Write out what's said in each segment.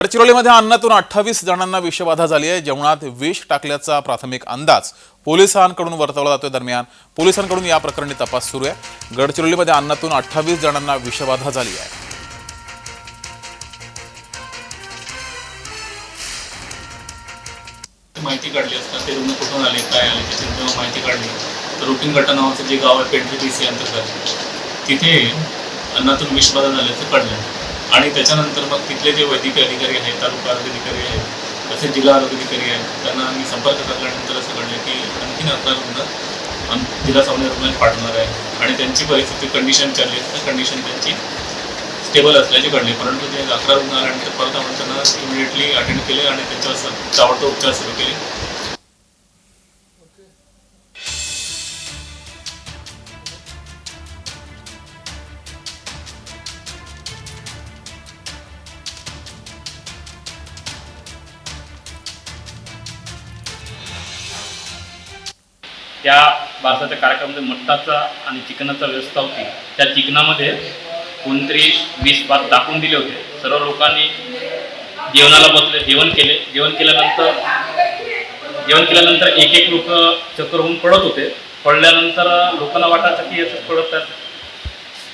गडचिरोलीमध्ये अन्नातून अठ्ठावीस जणांना विषबाधा झाली आहे. जेवणात विष टाकल्याचा प्राथमिक अंदाज पोलिसांकडून वर्तवला जातोय दरम्यान. पोलिसांकडून या प्रकरणी तपास सुरू आहे. गडचिरोलीमध्ये अन्नातून अठ्ठावीस जणांना विषबाधा झाली आहे. माहिती काढली असता ते रुग्ण कुठून आले काय आले त्याची माहिती काढली. तर रुटीन गटा नावाचं जे गाव आहे पेंढरी डी सी अंतर्गत तिथे अन्नातून विषबाधा झाल्याचं कळलं. आणि त्याच्यानंतर मग तिथले जे वैद्यकीय अधिकारी आहेत तालुका आरोग्य अधिकारी आहेत तसेच जिल्हा आरोग्य अधिकारी आहेत त्यांना आम्ही संपर्क साधल्यानंतर असं कळलं की आणखीन अकरा रुग्ण आम- जिल्हा सामान्य रुग्णालयात पाठवणार आहे. आणि त्यांची परिस्थिती कंडिशन चालली आहे तर कंडिशन त्यांची स्टेबल असल्याचे कळले परंतु ते अकरा रुग्ण आल्यानंतर परत आपण त्यांना इमिडिएटली अटेंड केले आणि त्यांच्यावर स- ताबडतोब उपचार सुरू केले. त्या बारसाच्या कार्यक्रमामध्ये मट्टाचा आणि चिकनाचा व्यवस्था होती. त्या चिकनामध्ये कोणतरी वीस भात टाकून दिले होते. सर्व लोकांनी जेवणाला बसले जेवण केले. जेवण केल्यानंतर जेवण केल्यानंतर एक एक लोक चक्कर होऊन पडत होते. पडल्यानंतर लोकांना वाटायचं की असं पडत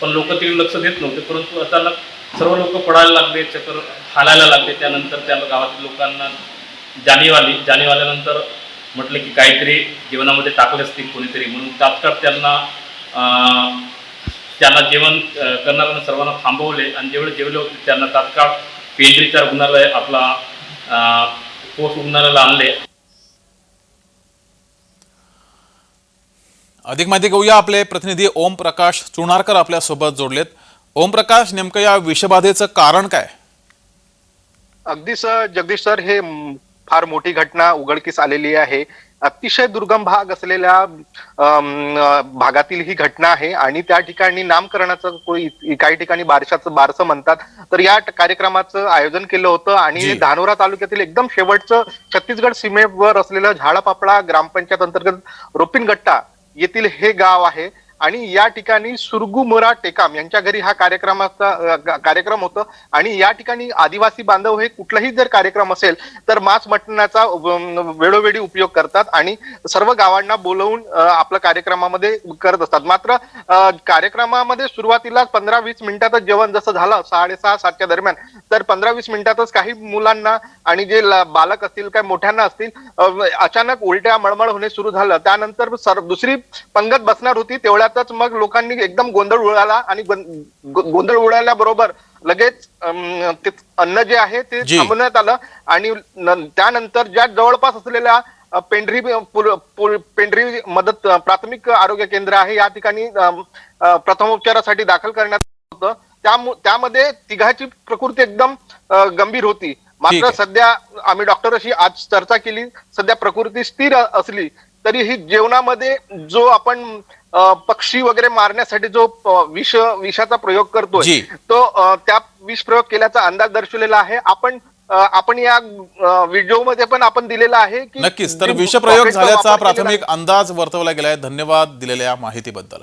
पण लोक तिकडे लक्ष देत नव्हते. परंतु अचानक सर्व लोक पडायला लागले चक्कर हालायला लागले. त्यानंतर त्या गावातील लोकांना जाणीव आली. जाणीव आल्यानंतर म्हटलं की काहीतरी जीवनामध्ये टाकले असतील कोणीतरी. म्हणून तात्काळ त्यांना अं, त्यांना जेवण करणाऱ्यांना सर्वांना थांबवले आणि जेवढे जेवले होते त्यांना तात्काळ पेंढरीच्या रुग्णालय आपला पोस्ट रुग्णालयाला आणले. अधिक माहिती घेऊया आपले प्रतिनिधी ओम प्रकाश चुनारकर आपल्यासोबत जोडलेत. ओम प्रकाश नेमकं या विषबाधेचं कारण काय? अगदीच अ, जगदीश सर हे फार मोठी घटना उघडकीस आलेली आहे. अतिशय दुर्गम भाग असलेल्या भागातील ही घटना आहे आणि त्या ठिकाणी नामकरणाचं काही ठिकाणी बारशाचं बारसं म्हणतात. तर या कार्यक्रमाचं आयोजन केलं होतं. आणि धानोरा तालुक्यातील एकदम शेवटचं छत्तीसगड सीमेवर असलेलं झाडापापळा ग्रामपंचायत अंतर्गत रोपिनगट्टा येथील हे गाव आहे. आणि या ठिकाणी सुरगू मोरा टेकाम यांच्या घरी हा कार्यक्रमाचा कार्यक्रम होता. आणि या ठिकाणी आदिवासी बांधव हे कुठलाही जर कार्यक्रम असेल तर मांस मटणाचा वेळोवेळी उपयोग करतात आणि सर्व गावांना बोलवून आपल्या कार्यक्रमामध्ये करत असतात. मात्र कार्यक्रमामध्ये सुरुवातीला पंधरा वीस मिनिटातच जेवण जसं झालं साडेसहा सातच्या दरम्यान तर पंधरा वीस मिनिटातच काही मुलांना आणि जे बालक असतील काय मोठ्यांना असतील अचानक उलट्या मळमळ होणे सुरू झालं. त्यानंतर सर दुसरी पंगत बसणार होती तेवढ्या तेवढ्यातच मग लोकांनी एकदम गोंधळ उडाला आणि गोंधळ उडाल्याबरोबर लगेच अन्न जे आहे ते. थांबवण्यात आलं आणि त्यानंतर ज्या जवळपास असलेल्या पेंढरी पेंढरी मदत प्राथमिक आरोग्य केंद्र आहे या ठिकाणी प्रथमोपचारासाठी दाखल करण्यात होतं त्यामु- त्यामध्ये तिघाची प्रकृती एकदम गंभीर होती मात्र. सध्या आम्ही डॉक्टरशी आज चर्चा केली सध्या प्रकृती स्थिर असली तरी ही जेवणामध्ये जो आपण पक्षी वगैरे मारण्यासाठी जो विष विषाचा प्रयोग करतोय. तो त्या विष प्रयोग केल्याचा अंदाज दर्शवलेला आहे. आपण आपण या व्हिडिओमध्ये पण आपण दिलेला आहे की नक्कीच. तर विषप्रयोग झाल्याचा प्राथमिक अंदाज वर्तवला गेलाय धन्यवाद दिलेल्या माहितीबद्दल.